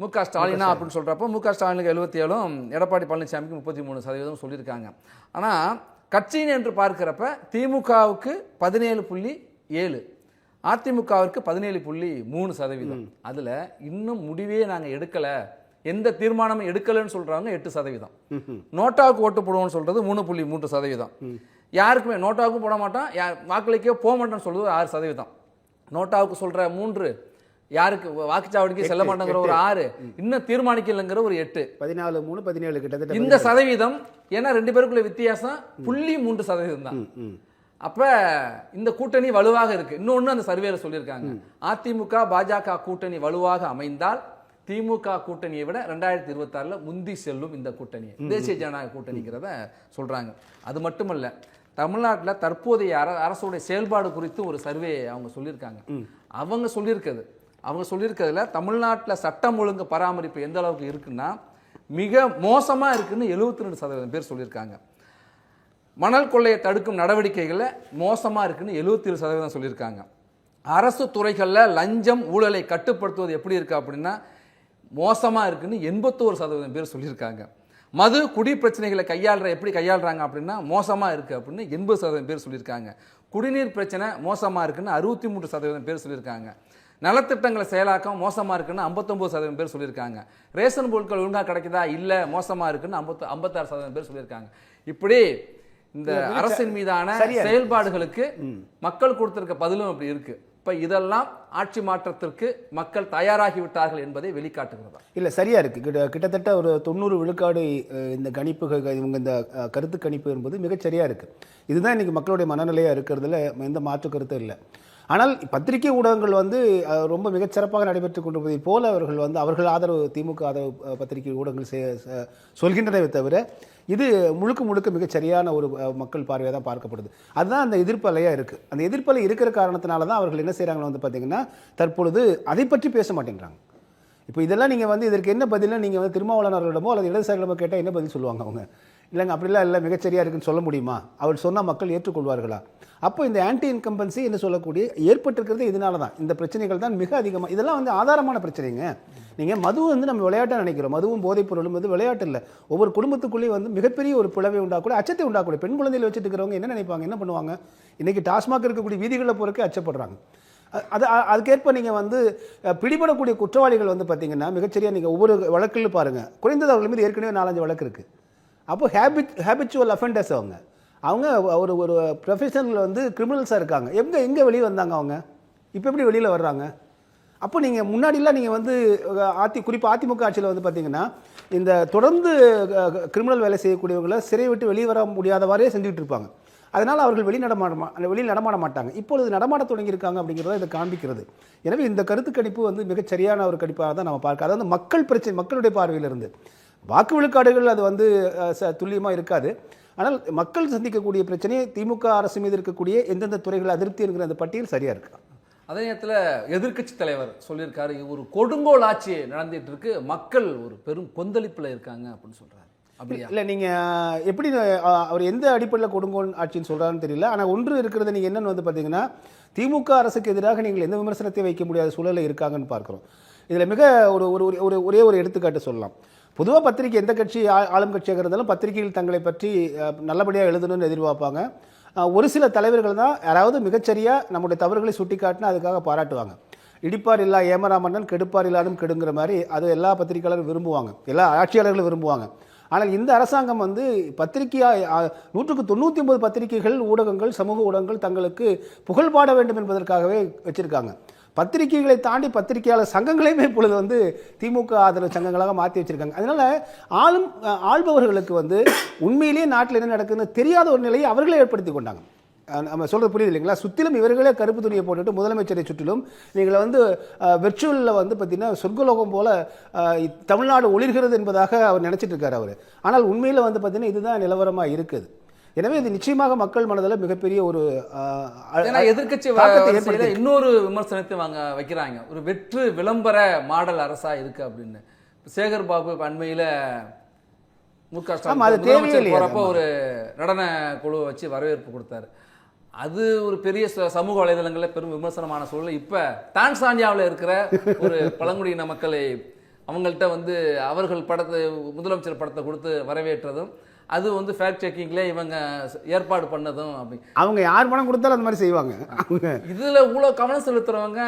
மு க ஸ்டாலினா அப்படின்னு சொல்கிறப்போ மு க ஸ்டாலினுக்கு எழுபத்தி ஏழும் எடப்பாடி பழனிசாமிக்கு முப்பத்தி மூணு சதவீதம் சொல்லியிருக்காங்க. ஆனால் கட்சியின் என்று பார்க்கிறப்ப திமுகவுக்கு பதினேழு புள்ளி ஏழு அதிமுகவிற்கு பதினேழு புள்ளி மூணு சதவீதம். அதில் இன்னும் முடிவே நாங்கள் எடுக்கலை. எந்த தீர்மானமும் எடுக்கலைன்னு சொல்கிறவங்க எட்டு சதவீதம். நோட்டாவுக்கு ஓட்டு போடுவோம்னு சொல்கிறது மூணு புள்ளி மூன்று சதவீதம். யாருக்குமே நோட்டாவுக்கும் போட மாட்டோம். யார் வாக்களிக்கோ போக மாட்டோம்னு சொல்றது ஆறு சதவீதம். நோட்டாவுக்கு சொல்கிற மூன்று யாருக்கு? வாக்குச்சாவடிக்கு செல்ல மாட்டேங்கிற ஒரு ஆறு. இன்னும் தீர்மானிக்கலைங்கிற ஒரு எட்டு. பதினாலு மூணு பதினேழு கிட்டத்தட்ட இந்த சதவீதம் ஏன்னா ரெண்டு பேருக்குள்ள வித்தியாசம் புள்ளி மூன்று சதவீதம் தான். அப்ப இந்த கூட்டணி வலுவாக இருக்கு. இன்னொன்னு அந்த சர்வேல சொல்லியிருக்காங்க. அதிமுக பாஜக கூட்டணி வலுவாக அமைந்தால் திமுக கூட்டணியை விட ரெண்டாயிரத்தி இருபத்தாறுல முந்தி செல்லும் இந்த கூட்டணி. தேசிய ஜனநாயக கூட்டணிங்கிறத சொல்றாங்க. அது மட்டுமல்ல தமிழ்நாட்டில் தற்போதைய அர அரசுடைய செயல்பாடு குறித்து ஒரு சர்வே அவங்க சொல்லியிருக்காங்க. அவங்க சொல்லியிருக்கிறது அவங்க சொல்லியிருக்கிறதுல தமிழ்நாட்டில் சட்டம் ஒழுங்கு பராமரிப்பு எந்த அளவுக்கு இருக்குன்னா மிக மோசமாக இருக்குன்னு எழுபத்தி ரெண்டு சதவீதம் பேர் சொல்லியிருக்காங்க. மணல் கொள்ளையை தடுக்கும் நடவடிக்கைகளில் மோசமாக இருக்குன்னு எழுபத்தி ஏழு சதவீதம் சொல்லியிருக்காங்க. அரசு துறைகளில் லஞ்சம் ஊழலை கட்டுப்படுத்துவது எப்படி இருக்குது அப்படின்னா மோசமாக இருக்குன்னு எண்பத்தோரு சதவீதம் பேர் சொல்லியிருக்காங்க. மது குடி பிரச்சனைகளை கையாளுற எப்படி கையாளுறாங்க அப்படின்னா மோசமாக இருக்குது அப்படின்னு எண்பது சதவீதம் பேர் சொல்லியிருக்காங்க. குடிநீர் பிரச்சனை மோசமாக இருக்குன்னு அறுபத்தி மூன்று சதவீதம் பேர் சொல்லியிருக்காங்க. நலத்திட்டங்களை செயலாக்கம் மோசமாக இருக்குன்னு ஐம்பத்தொம்பது சதவீதம் பேர் சொல்லியிருக்காங்க. ரேஷன் பொருட்கள் ஒழுங்காக கிடைக்குதா? இல்லை மோசமாக இருக்குன்னு ஐம்பத்து ஐம்பத்தாறு சதவீதம் பேர் சொல்லியிருக்காங்க. இப்படி இந்த அரசின் மீதான. செயல்பாடுகளுக்கு மக்கள் கொடுத்திருக்க பதிலும் அப்படி இருக்கு. இப்ப இதெல்லாம் ஆட்சி மாற்றத்திற்கு மக்கள் தயாராகி விட்டார்கள் என்பதை வெளிக்காட்டுகிறதா. இல்லை சரியா இருக்கு. கிட்ட கிட்டத்தட்ட ஒரு தொண்ணூறு விழுக்காடு இந்த கணிப்புகள் இவங்க இந்த கருத்து கணிப்பு என்பது மிகச் சரியா இருக்கு. இதுதான் இன்னைக்கு மக்களுடைய மனநிலையா இருக்கிறதுல எந்த மாற்று கருத்தும் இல்லை. ஆனால் பத்திரிகை ஊடகங்கள் வந்து ரொம்ப மிகச்சிறப்பாக நடைபெற்றுக் கொண்டிருப்பதை போல அவர்கள் வந்து அவர்கள் ஆதரவு திமுக ஆதரவு பத்திரிகை ஊடகங்கள் சொல்கின்றதை தவிர இது முழுக்க முழுக்க மிகச் சரியான ஒரு மக்கள் பார்வையாக தான் பார்க்கப்படுது. அதுதான் அந்த எதிர்ப்பலையாக இருக்குது அந்த எதிர்ப்பலை இருக்கிற காரணத்தினால தான் அவர்கள் என்ன செய்கிறாங்களோ வந்து பார்த்தீங்கன்னா தற்பொழுது அதை பற்றி பேச மாட்டேங்கிறாங்க இப்போ இதெல்லாம் நீங்கள் வந்து இதற்கு என்ன பதிலாக நீங்கள் வந்து திருமாவளவன் அவர்களிடமோ அல்லது இடதுசாரிகளிடமோ கேட்டால் என்ன பதில் சொல்லுவாங்க அவங்க? இல்லைங்க அப்படிலாம் இல்லை மிகச்சரியாக இருக்குன்னு சொல்ல முடியுமா? அவர் சொன்னால் மக்கள் ஏற்றுக்கொள்வார்களா? அப்போ இந்த ஆன்டி இன்கம்பன்சி என்று சொல்லக்கூடிய ஏற்பட்டிருக்கிறது இதனால தான். இந்த பிரச்சனைகள் தான் மிக அதிகமாக இதெல்லாம் வந்து ஆதாரமான பிரச்சனைங்க. நீங்கள் மது வந்து நம்ம விளையாட்டாக நினைக்கிறோம். மதுவும் போதைப் பொருளும் வந்து விளையாட்டு இல்லை. ஒவ்வொரு குடும்பத்துக்குள்ளேயும் வந்து மிகப்பெரிய ஒரு பிளவை உண்டாக்கூடிய அச்சத்தை உண்டாக்கூடிய பெண் குழந்தைகள் வச்சுட்டு இருக்கிறவங்க என்ன நினைப்பாங்க? என்ன பண்ணுவாங்க? இன்றைக்கி டாஸ்மாக் இருக்கக்கூடிய வீதிகளில் போகிறக்கே அச்சப்படுறாங்க. அது அதுக்கேற்ப நீங்கள் வந்து பிடிபடக்கூடிய குற்றவாளிகள் வந்து பார்த்தீங்கன்னா மிகச்சரியாக நீங்கள் ஒவ்வொரு வழக்கில் பாருங்கள் குறைந்தது அவர்கள் மீது ஏற்கனவே நாலஞ்சு வழக்கு இருக்குது அப்போ ஹேபிட் ஹேபிச்சுவல் அஃபெண்டர்ஸ் அவங்க. அவங்க ஒரு ஒரு ப்ரொஃபஷனில் வந்து கிரிமினல்ஸாக இருக்காங்க. எங்கே எங்கே வெளியே வந்தாங்க அவங்க? இப்போ எப்படி வெளியில் வர்றாங்க? அப்போ நீங்கள் முன்னாடிலாம் நீங்கள் வந்து ஆத்தி அதி குறிப்பாக அதிமுக ஆட்சியில் வந்து பார்த்தீங்கன்னா இந்த தொடர்ந்து கிரிமினல் வேலை செய்யக்கூடியவங்களை சிறை விட்டு வெளியே வர முடியாதவாறே செஞ்சுக்கிட்டு இருப்பாங்க. அதனால் அவர்கள் வெளிநடமாட வெளியில் நடமாட மாட்டாங்க. இப்பொழுது நடமாட தொடங்கியிருக்காங்க அப்படிங்கிறத இதை காண்பிக்கிறது. எனவே இந்த கருத்து கணிப்பு வந்து மிகச்சரியான ஒரு கணிப்பாக தான் நம்ம பார்க்க அதாவது மக்கள் பிரச்சனை மக்களுடைய பார்வையிலிருந்து. வாக்கு விழுக்காடுகள் அது வந்து துல்லியமாக இருக்காது. ஆனால் மக்கள் சந்திக்கக்கூடிய பிரச்சனையை திமுக அரசு மீது இருக்கக்கூடிய எந்தெந்த துறைகள் அதிருப்தி என்கிற அந்த பட்டியல் சரியாக இருக்கு? அதே நேரத்தில் எதிர்க்கட்சி தலைவர் சொல்லியிருக்காரு ஒரு கொடுங்கோல் ஆட்சி நடந்துட்டு இருக்கு மக்கள் ஒரு பெரும் கொந்தளிப்புல இருக்காங்க அப்படின்னு சொல்றாரு. அப்படியா? இல்லை நீங்கள் எப்படி அவர் எந்த அடிப்படையில் கொடுங்கோல் ஆட்சின்னு சொல்கிறாருன்னு தெரியல. ஆனால் ஒன்று இருக்கிறது நீங்கள் என்னன்னு வந்து பார்த்தீங்கன்னா திமுக அரசுக்கு எதிராக நீங்கள் எந்த விமர்சனத்தை வைக்க முடியாத சூழலில் இருக்காங்கன்னு பார்க்குறோம். இதில் மிக ஒரு ஒரு ஒரு- ஒரு ஒரே ஒரு எடுத்துக்காட்டு சொல்லலாம். பொதுவாக பத்திரிகை எந்த கட்சி ஆளும் கட்சியாக இருந்தாலும் பத்திரிகைகள் தங்களை பற்றி நல்லபடியாக எழுதணும்னு எதிர்பார்ப்பாங்க. ஒரு சில தலைவர்கள் தான் யாராவது மிகச்சரியாக நம்முடைய தவறுகளை சுட்டிக்காட்டினா அதுக்காக பாராட்டுவாங்க. இடிப்பார் இல்லா ஏமராமன்னன் கெடுப்பார் இல்லாதும் கெடுங்கிற மாதிரி அது எல்லா பத்திரிகையாளரும் விரும்புவாங்க. எல்லா ஆட்சியாளர்களும் விரும்புவாங்க. ஆனால் இந்த அரசாங்கம் வந்து பத்திரிகையா நூற்றுக்கு தொண்ணூற்றி ஒன்பது பத்திரிகைகள் ஊடகங்கள் சமூக ஊடகங்கள் தங்களுக்கு புகழ் பாட வேண்டும் என்பதற்காகவே வச்சுருக்காங்க. பத்திரிகைகளை தாண்டி பத்திரிகையாளர் சங்கங்களையுமே இப்பொழுது வந்து திமுக ஆதரவு சங்கங்களாக மாற்றி வச்சுருக்காங்க. அதனால் ஆளும் ஆள்பவர்களுக்கு வந்து உண்மையிலேயே நாட்டில் என்ன நடக்குதுன்னு தெரியாத ஒரு நிலையை அவர்களே ஏற்படுத்தி கொண்டாங்க. நம்ம சொல்கிறது புரியுது இல்லைங்களா? சுற்றிலும் இவர்களே கருப்பு துணியை போட்டுட்டு முதலமைச்சரை சுற்றிலும் நீங்கள் வந்து வெர்ச்சுவலில் வந்து பார்த்தீங்கன்னா சொர்க்கலோகம் போல் தமிழ்நாடு ஒளிர்கிறது என்பதாக அவர் நினச்சிட்டு இருக்கார் அவர். ஆனால் உண்மையில் வந்து பார்த்தீங்கன்னா இதுதான் நிலவரமாக இருக்குது. எனவே இது நிச்சயமாக மக்கள் மனதில் மிகப்பெரிய ஒரு ஏற்படுத்தி இன்னொரு விமர்சனத்தை வாங்க வைக்கிறாங்க. ஒரு வெற்று விளம்பர மாடல் அரசா இருக்கு அப்படின்னு. சேகர் பாபு அண்மையில மு க ஸ்டாலின். ஒரு நடன குழுவை வச்சு வரவேற்பு கொடுத்தாரு. அது ஒரு பெரிய சமூக வலைதளங்கள்ல பெரும் விமர்சனமான சூழல் இப்ப டான்சானியாவில் இருக்கிற ஒரு பழங்குடியின மக்களை அவங்கள்ட்ட வந்து அவர்கள் படத்தை முதலமைச்சர் படத்தை கொடுத்து வரவேற்றதும் அது வந்து ஃபேக்ட் செக்கிங்ல இவங்க ஏற்பாடு பண்ணதும் அப்படி. அவங்க யார் பணம் கொடுத்தாலும் அந்த மாதிரி செய்வாங்க. இதுல இவ்வளவு கவனம் செலுத்துறவங்க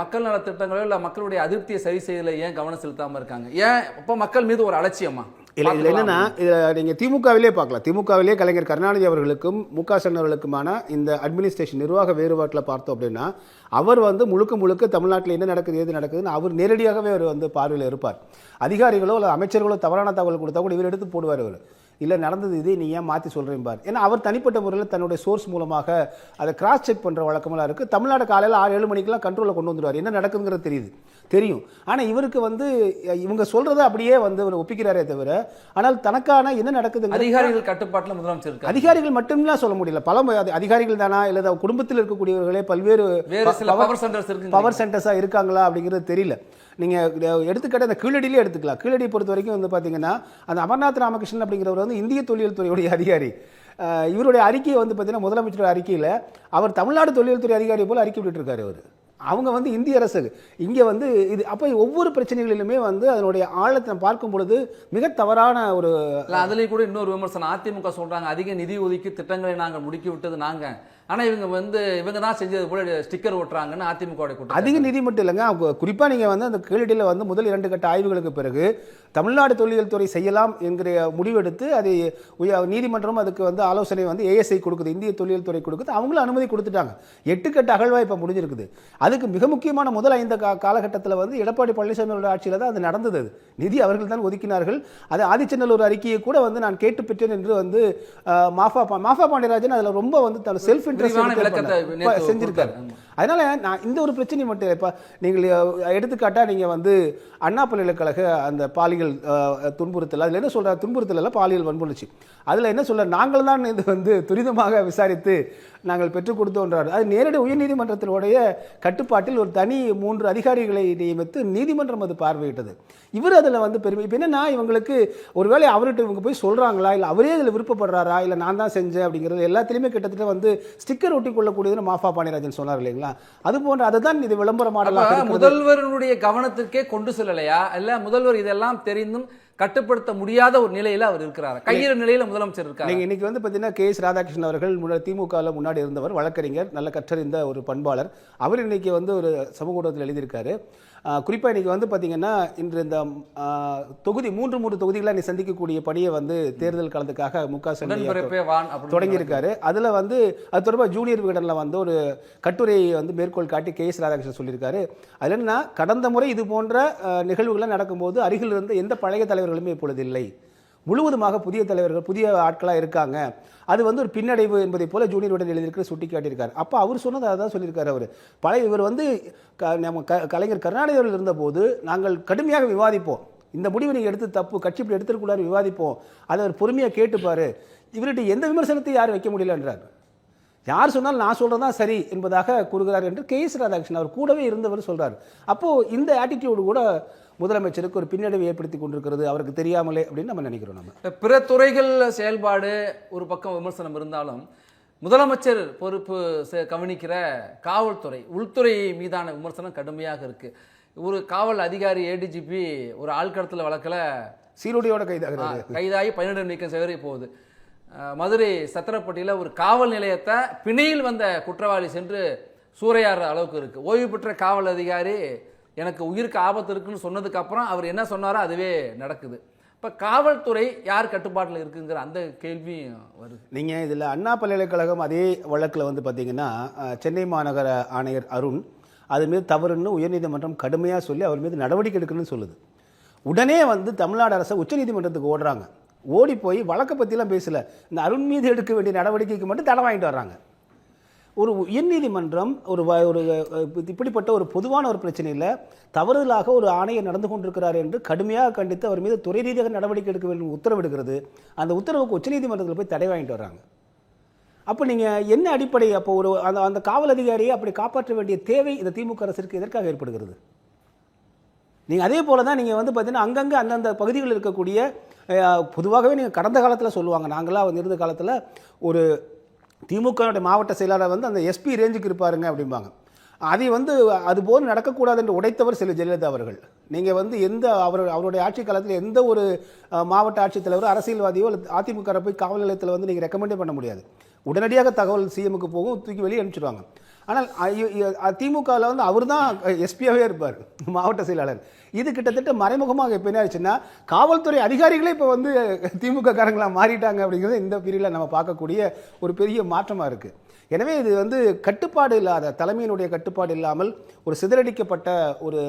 மக்கள் நல திட்டங்களோ இல்ல மக்களுடைய அதிருப்தியை சரி செய்யல ஏன் கவனம் செலுத்தாம இருக்காங்க? ஏன் அப்ப மக்கள் மீது ஒரு அலட்சியமா? இல்லை இதில் என்னன்னா இதில் நீங்கள் திமுகவிலே பார்க்கலாம். திமுகவிலே கலைஞர் கருணாநிதி அவர்களுக்கும் மு க ஸ்டாலின் அவர்களுக்குமான இந்த அட்மினிஸ்ட்ரேஷன் நிர்வாக வேறுபாட்டில் பார்த்தோம் அப்படின்னா அவர் வந்து முழுக்க முழுக்க தமிழ்நாட்டில் என்ன நடக்குது ஏது நடக்குதுன்னு அவர் நேரடியாகவே அவர் வந்து பார்வையில் இருப்பார். அதிகாரிகளோ அல்லது அமைச்சர்களோ தவறான தகவல் கொடுத்தா கூட இவர் எடுத்து போடுவார் அவர். இல்லை நடந்தது இது நீ ஏன் மாற்றி சொல்கிறேன் பார் ஏன்னா அவர் தனிப்பட்ட முறையில் தன்னுடைய சோர்ஸ் மூலமாக அதை கிராஸ் செக் பண்ணுற வழக்கமெல்லாம் இருக்குது தமிழ்நாடு காலையில் ஆறு ஏழு மணிக்கெல்லாம் கண்ட்ரோலில் கொண்டு வந்துடுவார். என்ன நடக்குதுங்கிறது தெரியுது. தெரியும். ஆனால் இவருக்கு வந்து இவங்க சொல்கிறத அப்படியே வந்து அவர் ஒப்பிக்கிறாரே தவிர ஆனால் தனக்கான என்ன நடக்குதுங்க அதிகாரிகள் கட்டுப்பாட்டுல முதலமைச்சர் அதிகாரிகள் மட்டும்லாம் சொல்ல முடியல. பல அதிகாரிகள் தானா? இல்லை குடும்பத்தில் இருக்கக்கூடியவர்களே பல்வேறு பவர் சென்டர்ஸ் பவர் சென்டர்ஸாக இருக்காங்களா அப்படிங்கிறது தெரியல. நீங்கள் எடுத்துக்கிட்ட அந்த கீழடியிலே எடுத்துக்கலாம். கீழடி பொறுத்த வரைக்கும் வந்து பார்த்தீங்கன்னா அந்த அமர்நாத் ராமகிருஷ்ணன் அப்படிங்கிறவர் வந்து இந்திய தொழில் துறையுடைய அதிகாரி. இவருடைய அறிக்கையை வந்து பார்த்தீங்கன்னா முதலமைச்சரோட அறிக்கையில் அவர் தமிழ்நாடு தொழில்துறை அதிகாரி போல் அறிக்கை விட்டுருக்காரு அவர். அவங்க வந்து இந்திய அரசு. இங்கே வந்து இது அப்போ ஒவ்வொரு பிரச்சனைகளிலுமே வந்து அதனுடைய ஆழத்தை பார்க்கும் பொழுது மிக தவறான ஒரு அதுலேயும் கூட இன்னொரு விமர்சனம். அதிமுக சொல்கிறாங்க அதிக நிதி ஒதுக்கி திட்டங்களை நாங்கள் முடுக்கி விட்டது நாங்கள் ஆனால் இவங்க வந்து இவங்க தான் செஞ்சது போல ஸ்டிக்கர் ஓட்டுறாங்கன்னு அதிமுக கூட்டம் அதிக நிதி மட்டும் இல்லைங்க. அவங்க குறிப்பாக நீங்கள் வந்து அந்த கீழடியில் வந்து முதல் இரண்டு கட்ட ஆய்வுகளுக்கு பிறகு தமிழ்நாடு தொல்லியல் துறை செய்யலாம் என்கிற முடிவெடுத்து அதை நீதிமன்றம் அதுக்கு வந்து ஆலோசனை வந்து ஏஎஸ்ஐ கொடுக்குது இந்திய தொழில் துறை கொடுக்குது அவங்களும் அனுமதி கொடுத்துட்டாங்க. எட்டு கட்ட அகழ்வாய் இப்போ முடிஞ்சிருக்குது. அதுக்கு மிக முக்கியமான முதல் ஐந்து கா காலகட்டத்தில் வந்து எடப்பாடி பழனிசாமியோட ஆட்சியில் தான் அது நடந்தது நிதி அவர்கள் தான் ஒதுக்கினார்கள். அது ஆதிச்சநல்லூர் அறிக்கையை கூட வந்து நான் கேட்டு பெற்றேன் என்று வந்து மாஃபா பா- மாஃபா பாண்டியராஜன் அதில் ரொம்ப வந்து செல்ஃப் interest செஞ்சிருக்காரு. அதனால நான் இந்த ஒரு பிரச்சனை மட்டும். இப்ப நீங்கள் எடுத்துக்காட்டா நீங்க வந்து அண்ணா பல்கலைக்கழக அந்த பாலியல் துன்புறுத்தல் அதுல என்ன சொல்ற துன்புறுத்தல் எல்லாம் பாலியல் வன்புணர்ச்சி. அதுல என்ன சொல்ற நாங்கள் தான் இது வந்து துரிதமாக விசாரித்து நாங்கள் பெற்றுக் கொடுத்தோன்றார். அது நேரடி உயர்நீதிமன்றத்தினுடைய கட்டுப்பாட்டில் ஒரு தனி மூன்று அதிகாரிகளை நியமித்து நீதிமன்றம் அது பார்வையிட்டது. இவர் அதில் வந்து பெருமை இப்போ என்னன்னா இவங்களுக்கு ஒருவேளை அவர்கிட்ட இவங்க போய் சொல்றாங்களா இல்லை அவரே அதில் விருப்பப்படுறாரா இல்லை நான் தான் செஞ்சேன் அப்படிங்கிறது எல்லாத்துலேயுமே கிட்டத்தட்ட வந்து ஸ்டிக்கர் ஒட்டி கொள்ளக்கூடியதுன்னு மாஃபா பாண்டியராஜன் சொன்னார் இல்லைங்களா? அது போன்ற அதுதான் இது விளம்பர மாடலாக. முதல்வருடைய கவனத்திற்கே கொண்டு செல்லலையா? இல்ல முதல்வர் இதெல்லாம் தெரிந்தும் கட்டுப்படுத்த முடியாத ஒரு நிலையில அவர் இருக்கிறார்? கையிற நிலையில முதலமைச்சர் இருக்காரு? நீங்க இன்னைக்கு வந்து பார்த்தீங்கன்னா கே எஸ் ராதாகிருஷ்ணன் அவர்கள் முன்னாடி திமுகவில் முன்னாடி இருந்தவர் வழக்கறிஞர் நல்ல கற்றறிந்த ஒரு பண்பாளர். அவர் இன்னைக்கு வந்து ஒரு சமூக ஊடகத்தில் எழுதியிருக்காரு. ஆஹ் குறிப்பா இன்னைக்கு வந்து பார்த்தீங்கன்னா இன்று இந்த தொகுதி மூன்று மூன்று தொகுதிகளை நீ சந்திக்கக்கூடிய பணியை வந்து தேர்தல் காலத்துக்காக மு க தொடங்கியிருக்காரு. அதுல வந்து அது தொடர்பாக ஜூனியர் விகடனில் வந்து ஒரு கட்டுரையை வந்து மேற்கோள் காட்டி கே எஸ் ராதாகிருஷ்ணன் சொல்லியிருக்காரு. அதுல என்னன்னா கடந்த முறை இது போன்ற அஹ், நிகழ்வுகள் நடக்கும்போது அருகில் இருந்த எந்த பழைய தலைவர்களுமே இப்பொழுது இல்லை. முழுவதுமாக புதிய தலைவர்கள் புதிய ஆட்களாக இருக்காங்க. அது வந்து ஒரு பின்னடைவு என்பதை போல ஜூனியர் உடன் எழுதியிருக்கிற சுட்டி காட்டியிருக்காரு அப்போ அவர் சொன்னது அதான் சொல்லியிருக்காரு அவர். பழைய இவர் வந்து க- நம்ம க கலைஞர் கருணாநிதியில் இருந்தபோது நாங்கள் கடுமையாக விவாதிப்போம். இந்த முடிவு நீங்கள் எடுத்து தப்பு கட்சி இப்படி எடுத்துக்கூடாது விவாதிப்போம். அதை அவர் பொறுமையாக கேட்டுப்பார். இவர்கிட்ட எந்த விமர்சனத்தையும் யாரும் வைக்க முடியலன்றார். யார் சொன்னாலும் நான் சொல்கிறதா தான் சரி என்பதாக கூறுகிறார் என்று கே எஸ் ராதாகிருஷ்ணன் அவர் கூடவே இருந்தவர் சொல்கிறார் அப்போது இந்த ஆட்டிடியூடு கூட முதலமைச்சருக்கு ஒரு பின்னடைவை ஏற்படுத்தி கொண்டிருக்கிறது அவருக்கு தெரியாமலே அப்படின்னு நம்ம நினைக்கிறோம் நம்ம. பிற துறைகள் செயல்பாடு ஒரு பக்கம் விமர்சனம் இருந்தாலும் முதலமைச்சர் பொறுப்பு கவனிக்கிற காவல்துறை உள்துறை மீதான விமர்சனம் கடுமையாக இருக்கு. ஒரு காவல் அதிகாரி ஏடிஜிபி ஒரு ஆள்கடத்தல வழக்கில் சீருடையோட கைதாகிறாரு கைதாகி பன்னிரண்டு நீக்கம் செய்வரை போகுது. மதுரை சத்திரப்பட்டியில் ஒரு காவல் நிலையத்தை பிணையில் வந்த குற்றவாளி சென்று சூறையாடுற அளவுக்கு இருக்கு. ஓய்வு பெற்ற காவல் அதிகாரி எனக்கு உயிருக்கு ஆபத்து இருக்குன்னு சொன்னதுக்கு அப்புறம் அவர் என்ன சொன்னாரோ அதுவே நடக்குது. இப்போ காவல்துறை யார் கட்டுப்பாட்டில் இருக்குங்கிற அந்த கேள்வியும் வருது. நீங்கள் இதில் அண்ணா பல்கலைக்கழகம் அதே வழக்கில் வந்து பார்த்தீங்கன்னா சென்னை மாநகர ஆணையர் அருண் அது மீது தவறுன்னு உயர்நீதிமன்றம் கடுமையாக சொல்லி அவர் மீது நடவடிக்கை எடுக்கணும்னு சொல்லுது. உடனே வந்து தமிழ்நாடு அரசு உச்சநீதிமன்றத்துக்கு ஓடுறாங்க. ஓடி போய் வழக்கை பற்றிலாம் பேசலை. இந்த அருண் மீது எடுக்க வேண்டிய நடவடிக்கைக்கு மட்டும் தடை வாங்கிட்டு வர்றாங்க. ஒரு உயர்நீதிமன்றம் ஒரு வ- ஒரு இப்படிப்பட்ட ஒரு பொதுவான ஒரு பிரச்சனையில் தவறுதலாக ஒரு ஆணையர் நடந்து கொண்டிருக்கிறார் என்று கடுமையாக கண்டித்து அவர் மீது துறை ரீதியாக நடவடிக்கை எடுக்க வேண்டும் உத்தரவிடுகிறது. அந்த உத்தரவுக்கு உச்சநீதிமன்றத்தில் போய் தடை வாங்கிட்டு வராங்க அப்போ நீங்கள் என்ன அடிப்படை? அப்போ ஒரு அந்த அந்த காவல் அதிகாரியை அப்படி காப்பாற்ற வேண்டிய தேவை இந்த திமுக அரசிற்கு எதற்காக ஏற்படுகிறது? நீங்கள் அதே போல தான் நீங்கள் வந்து பார்த்தீங்கன்னா அங்கங்கே அந்தந்த பகுதிகளில் இருக்கக்கூடிய பொதுவாகவே நீங்கள் கடந்த காலத்தில் சொல்லுவாங்க. நாங்களாம் வந்து இருந்த காலத்தில் ஒரு திமுகவுடைய மாவட்ட செயலாளர் வந்து அந்த எஸ்பி ரேஞ்சுக்கு இருப்பாருங்க அப்படிம்பாங்க. அதை வந்து அது போல் நடக்கக்கூடாது என்று உடைத்தவர் சில ஜெயலலிதா அவர்கள். நீங்கள் வந்து எந்த அவர் அவருடைய ஆட்சி காலத்தில் எந்த ஒரு மாவட்ட ஆட்சித்தலைவரோ அரசியல்வாதியோ அல்லது அதிமுக போய் காவல் நிலையத்தில் வந்து நீங்கள் ரெக்கமெண்டே பண்ண முடியாது. உடனடியாக தகவல் சிஎம்க்கு போகும் தூக்கி வெளியே அனுப்பிச்சிடுவாங்க ஆனால் திமுகவில் வந்து அவர் தான் எஸ்பியாகவே இருப்பார் மாவட்ட செயலாளர். இது கிட்டத்தட்ட மறைமுகமாக இப்போ என்ன ஆச்சுன்னா காவல்துறை அதிகாரிகளே இப்போ வந்து திமுக காரங்களாக மாறிட்டாங்க அப்படிங்கிறது இந்த பீரியடில் நம்ம பார்க்கக்கூடிய ஒரு பெரிய மாற்றமாக இருக்குது எனவே இது வந்து கட்டுப்பாடு இல்லாத தலைமையினுடைய கட்டுப்பாடு இல்லாமல் ஒரு சிதறடிக்கப்பட்ட ஒரு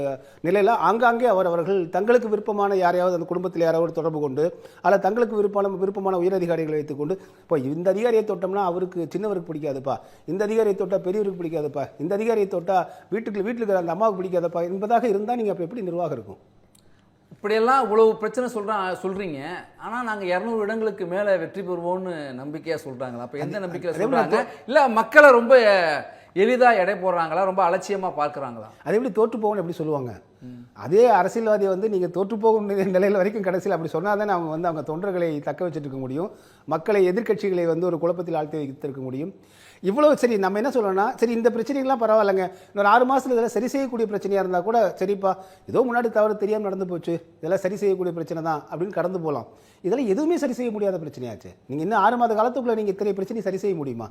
நிலையில் ஆங்காங்கே அவர் அவர்கள் தங்களுக்கு விருப்பமான யாரையாவது அந்த குடும்பத்தில் யாராவது தொடர்பு கொண்டு அல்லது தங்களுக்கு விருப்பமான விருப்பமான உயரதிகாரிகளை வைத்துக்கொண்டு இப்போ இந்த அதிகாரியை தொட்டோம்னா அவருக்கு சின்னவருக்கு பிடிக்காதுப்பா. இந்த அதிகாரியை தொட்டால் பெரியவருக்கு பிடிக்காதுப்பா. இந்த அதிகாரியை தொட்டால் வீட்டுக்கு வீட்டில் இருக்கிற அந்த அம்மாவுக்கு பிடிக்காதப்பா. என்பதாக இருந்தால் நீங்கள் அப்போ எப்படி நிர்வாகம் இருக்கும்? இப்படியெல்லாம் இவ்வளவு பிரச்சனை சொல்றான் சொல்றீங்க. ஆனா நாங்க இருநூறு இடங்களுக்கு மேல வெற்றி பெறுவோம்னு நம்பிக்கையா சொல்றாங்களா? அப்ப எந்த நம்பிக்கையில அதே சொல்றாங்க? இல்ல மக்களை ரொம்ப எளிதா எடை போடுறாங்களா? ரொம்ப அலட்சியமா பார்க்கறாங்களா? அது எப்படி தோற்று போகும்னு எப்படி சொல்லுவாங்க? அதே அரசியல்வாதி வந்து நீங்க தோற்று போகும் நிலை- நிலையில வரைக்கும் கடைசியில் அப்படி சொன்னாதானே அவங்க வந்து அவங்க தொண்டர்களை தக்க வச்சுட்டு இருக்க முடியும். மக்களை எதிர்க்கட்சிகளை வந்து ஒரு குழப்பத்தில் ஆழ்த்தி வைத்திருக்க முடியும். இவ்வளோ சரி நம்ம என்ன சொல்லணும்னா சரி இந்த பிரச்சனைகள்லாம் பரவாயில்லைங்க. இன்னொரு ஆறு மாதத்தில் இதெல்லாம் சரி செய்யக்கூடிய பிரச்சனையாக இருந்தால் கூட சரிப்பா ஏதோ முன்னாடி தவறு தெரியாமல் நடந்து போச்சு இதெல்லாம் சரி செய்யக்கூடிய பிரச்சனை தான் அப்படின்னு கடந்து போகலாம் இதெல்லாம் எதுவுமே சரி செய்ய முடியாத பிரச்சனையாச்சு. நீங்கள் இன்னும் ஆறு மாத காலத்துக்குள்ளே நீங்கள் இத்தனை பிரச்சனையை சரி செய்ய முடியுமா?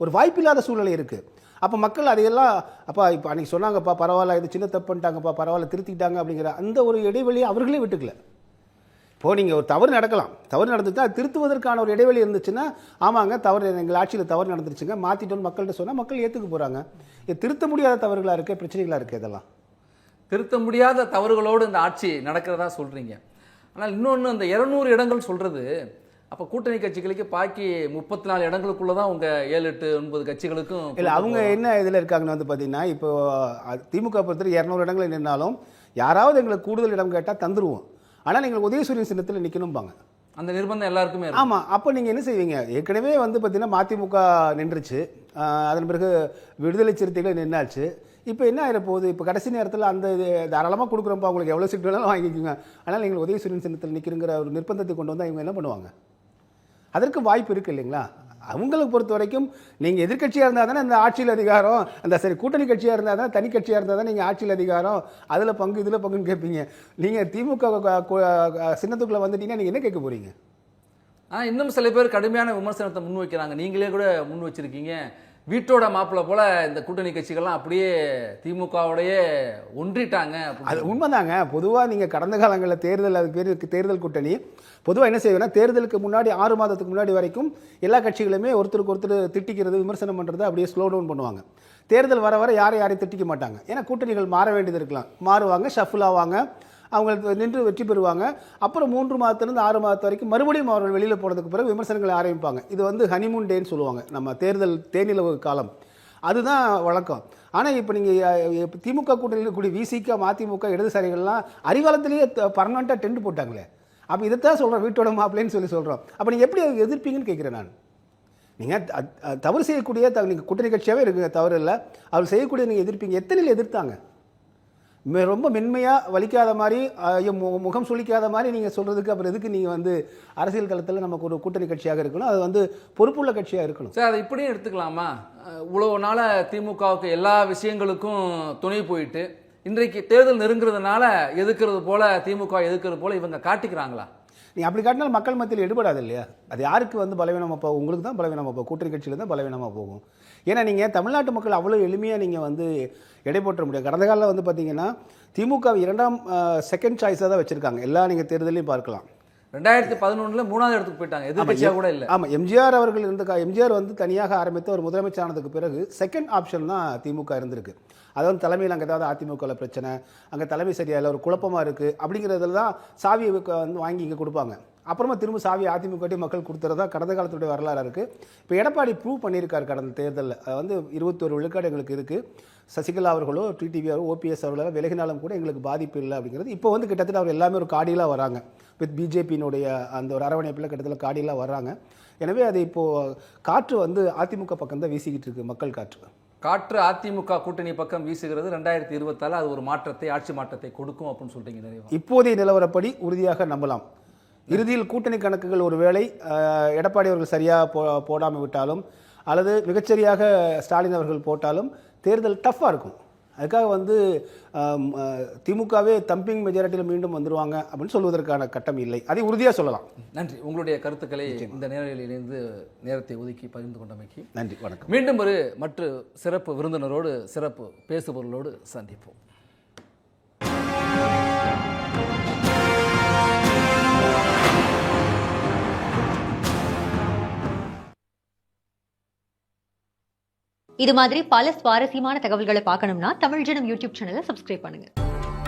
ஒரு வாய்ப்பில்லாத சூழ்நிலை இருக்குது அப்போ மக்கள் அதையெல்லாம் அப்பா இப்போ அன்றைக்கி சொன்னாங்கப்பா பரவாயில்ல இது சின்ன தப்பு பண்ணிட்டாங்கப்பா பரவாயில்ல திருத்திக்கிட்டாங்க அப்படிங்கிற அந்த ஒரு இடைவெளியை அவர்களே விட்டுக்கல. இப்போ நீங்கள் ஒரு தவறு நடக்கலாம். தவறு நடந்துச்சா அது திருத்துவதற்கான ஒரு இடைவெளி இருந்துச்சுன்னா ஆமாங்க தவறு எங்கள் ஆட்சியில் தவறு நடந்துருச்சுங்க. மாற்றிட்டோன்னு மக்கள்கிட்ட சொன்னால் மக்கள் ஏற்றுக்க போகிறாங்க இது திருத்த முடியாத தவறுகளாக இருக்குது பிரச்சனைகளாக இருக்குது இதெல்லாம்? திருத்த முடியாத தவறுகளோடு இந்த ஆட்சி நடக்கிறதா சொல்றீங்க. ஆனால் இன்னொன்று அந்த இருநூறு இடங்கள் சொல்றது அப்போ கூட்டணி கட்சிகளுக்கு பாக்கி முப்பத்தி நாலு இடங்களுக்குள்ள தான் உங்க ஏழு எட்டு ஒன்பது கட்சிகளுக்கும் இல்லை அவங்க என்ன இதில் இருக்காங்கன்னு வந்து பார்த்தீங்கன்னா இப்போ திமுக பொறுத்தவரை இரநூறு இடங்கள் நின்னாலும் யாராவது எங்களுக்கு கூடுதல் இடம் கேட்டால் தந்துருவோம். ஆனால் நீங்கள் உதயசூரியன் சின்னத்தில் நிற்கணும்பாங்க அந்த நிர்பந்தம் எல்லாருக்குமே ஆமாம் அப்போ நீங்கள் என்ன செய்வீங்க? ஏற்கனவே வந்து பார்த்தீங்கன்னா மதிமுக நின்றுச்சு. அதன் பிறகு விடுதலை சிறுத்தைகள் நின்னாச்சு. இப்போ என்ன போகுது? இப்போ கடைசி நேரத்தில் அந்த இது தாராளமாக கொடுக்குறப்ப அவங்களுக்கு எவ்வளோ சீட் வேணாலும் வாங்கிக்கோங்க. ஆனால் நீங்கள் உதயசூரியன் சின்னத்தில் நிற்கிறங்கிற ஒரு நிர்பந்தத்தை கொண்டு வந்தால் இவங்க என்ன பண்ணுவாங்க? அதற்கு வாய்ப்பு இருக்குது இல்லைங்களா? அவங்களுக்கு பொறுத்த வரைக்கும் நீங்கள் எதிர்க்கட்சியாக இருந்தால் தானே அந்த ஆட்சியில் அதிகாரம் அந்த சரி கூட்டணி கட்சியாக இருந்தால் தானே தனி கட்சியாக இருந்தால் தான் நீங்கள் ஆட்சியில் அதிகாரம் அதில் பங்கு இதில் பங்குன்னு கேட்பீங்க. நீங்கள் திமுக சின்னத்துக்குள்ளே வந்துட்டீங்கன்னா நீங்கள் என்ன கேட்க போகிறீங்க ஆனால் இன்னும் சில பேர் கடுமையான விமர்சனத்தை முன் வைக்கிறாங்க நீங்களே கூட முன் வச்சிருக்கீங்க. வீட்டோட மாப்பிள்ளை போல இந்த கூட்டணி கட்சிகள்லாம் அப்படியே திமுகவோடயே ஒன்றிட்டாங்க அது உண்மைதாங்க. பொதுவாக நீங்கள் கடந்த காலங்களில் தேர்தல் அது பேர் தேர்தல் கூட்டணி. பொதுவாக என்ன செய்வேன்னா தேர்தலுக்கு முன்னாடி ஆறு மாதத்துக்கு முன்னாடி வரைக்கும் எல்லா கட்சிகளுமே ஒருத்தருக்கு ஒருத்தர் திட்டிக்கிறது விமர்சனம் பண்ணுறது அப்படியே ஸ்லோ டவுன் பண்ணுவாங்க. தேர்தல் வர வர யாரை யாரையும் திட்டிக்க மாட்டாங்க. ஏன்னா கூட்டணிகள் மாற வேண்டியது இருக்கலாம். மாறுவாங்க ஷஃபிள் ஆவாங்க. அவங்க நின்று வெற்றி பெறுவாங்க. அப்புறம் மூன்று மாதத்துலேருந்து ஆறு மாதத்து வரைக்கும் மறுபடியும் அவர்கள் வெளியில் போனதுக்கு பிறகு விமர்சனங்களை ஆரம்பிப்பாங்க. இது வந்து ஹனிமூன் டேன்னு சொல்லுவாங்க. நம்ம தேர்தல் தேனிலவு காலம். அதுதான் வழக்கம். ஆனால் இப்போ நீங்கள் திமுக கூட்டணியில் இருக்கக்கூடிய விசிக மதிமுக இடதுசாரிகள்லாம் அறிவாலத்திலேயே பர்மனெண்ட்டாக டென்ட் போட்டாங்களே. அப்போ இதைத்தான் சொல்கிறோம் வீட்டோட மாப்பிள்ளைன்னு சொல்லி சொல்கிறோம் அப்போ நீங்கள் எப்படி எதிர்ப்பீங்கன்னு கேட்குறேன் நான். நீங்கள் தவறு செய்யக்கூடிய த நீங்கள் கூட்டணி கட்சியாகவே இருக்குங்க தவறு இல்லை. அவர் செய்யக்கூடிய நீங்கள் எதிர்ப்பீங்க. எத்தனையில் எதிர்த்தாங்க? ரொம்ப மென்மையாக வலிக்காத மாதிரி முகம் சுளிக்காத மாதிரி நீங்கள் சொல்கிறதுக்கு அப்புறம் எதுக்கு நீங்கள் வந்து அரசியல் களத்தில் நமக்கு ஒரு கூட்டணி கட்சியாக இருக்கணும்? அது வந்து பொறுப்புள்ள கட்சியாக இருக்கணும். சார் அதை இப்படியும் எடுத்துக்கலாமா? அஹ் இவ்வளவு நாள திமுகவுக்கு எல்லா விஷயங்களுக்கும் துணை போயிட்டு இன்றைக்கு தேர்தல் நெருங்குறதுனால எதுக்குறது போல திமுக எதுக்குறது போல இவங்க காட்டிக்கிறாங்களா? நீங்கள் அப்படி காட்டினாலும் மக்கள் மத்தியில் எடுபடாது இல்லையா? அது யாருக்கு வந்து பலவீனமாக போகும் உங்களுக்கு தான் பலவீனமாக போகும் கூட்டணி கட்சியில் தான் பலவீனமாக போகும். ஏன்னா நீங்கள் தமிழ்நாட்டு மக்கள் அவ்வளோ எளிமையாக நீங்கள் வந்து எடை போட்ட முடியாது. கடந்த காலில் வந்து பார்த்தீங்கன்னா திமுக இரண்டாம் செகண்ட் சாய்ஸாக தான் வச்சுருக்காங்க. எல்லா நீங்கள் தேர்தலையும் பார்க்கலாம். ரெண்டாயிரத்தி பதினொன்னுல மூணாவது இடத்துக்கு போயிட்டாங்க. எதிர்கட்சியா கூட இல்ல. ஆமாம் எம்ஜிஆர் அவர்கள் இருந்த எம்ஜிஆர் வந்து தனியாக ஆரம்பித்து ஒரு முதலமைச்சர் ஆனதுக்கு பிறகு செகண்ட் ஆப்ஷன் தான் திமுக இருந்திருக்கு. அதாவது தலைமையில் அங்கே ஏதாவது அதிமுகவில் பிரச்சனை அங்கே தலைமை சரியா இல்லை ஒரு குழப்பமாக இருக்குது அப்படிங்கிறதுல தான் சாவியை க- வந்து வாங்கி இங்கே கொடுப்பாங்க. அப்புறமா திரும்ப சாவி அதிமுக மக்கள் கொடுத்துறதா கடந்த காலத்துடைய வரலாறு இருக்குது இப்போ எடப்பாடி ப்ரூவ் பண்ணியிருக்கார் கடந்த தேர்தலில். வந்து இருபத்தோரு விழுக்காடு எங்களுக்கு இருக்குது சசிகலா அவர்களோ டிடிவிஆரோ ஓபிஎஸ் அவர்களோ விலகினாலும் கூட எங்களுக்கு பாதிப்பு இல்லை அப்படிங்கிறது. இப்போ வந்து கிட்டத்தட்ட அவர் எல்லாமே ஒரு காடியெலாம் வராங்க. வித் பிஜேபியினுடைய அந்த ஒரு அரவணைப்பில் கிட்டத்தட்ட காடியெலாம் வர்றாங்க. எனவே அது இப்போது காற்று வந்து அதிமுக பக்கம் தான் வீசிக்கிட்டு இருக்கு மக்கள் காற்று. காற்று அதிமுக கூட்டணி பக்கம் வீசுகிறது. ரெண்டாயிரத்தி இருபத்தால அது ஒரு மாற்றத்தை ஆட்சி மாற்றத்தை கொடுக்கும் அப்படின்னு சொல்றீங்க நிறைவா இப்போதைய நிலவரப்படி உறுதியாக நம்பலாம். இறுதியில் கூட்டணி கணக்குகள் ஒருவேளை எடப்பாடி அவர்கள் சரியாக போ போடாமல் விட்டாலும் அல்லது மிகச்சரியாக ஸ்டாலின் அவர்கள் போட்டாலும் தேர்தல் டஃப்பாக இருக்கும். அதுக்காக வந்து திமுகவே தம்பிங் மெஜாரிட்டியில் மீண்டும் வந்துருவாங்க அப்படின்னு சொல்வதற்கான கட்டம் இல்லை. அதை உறுதியாக சொல்லலாம். நன்றி. உங்களுடைய கருத்துக்களை இந்த நேரலில் இணைந்து நேரத்தை ஒதுக்கி பகிர்ந்து கொண்டமைக்கு நன்றி. வணக்கம். மீண்டும் ஒரு மற்ற சிறப்பு விருந்தினரோடு சிறப்பு பேசுபொருளோடு சந்திப்போம். இது மாதிரி பல சுவாரஸ்யமான தகவல்களை பார்க்கணும்னா தமிழ் ஜனம் யூடியூப் சேனலை சப்ஸ்கிரைப் பண்ணுங்க.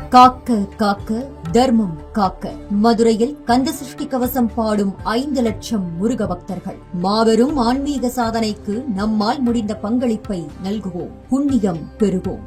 காக்க காக்க தர்மம் காக்க. மதுரையில் கந்த சிருஷ்டி கவசம் பாடும் ஐந்து லட்சம் முருக பக்தர்கள். மாபெரும் ஆன்மீக சாதனைக்கு நம்மால் முடிந்த பங்களிப்பை நல்குவோம். புண்ணியம் பெறுவோம்.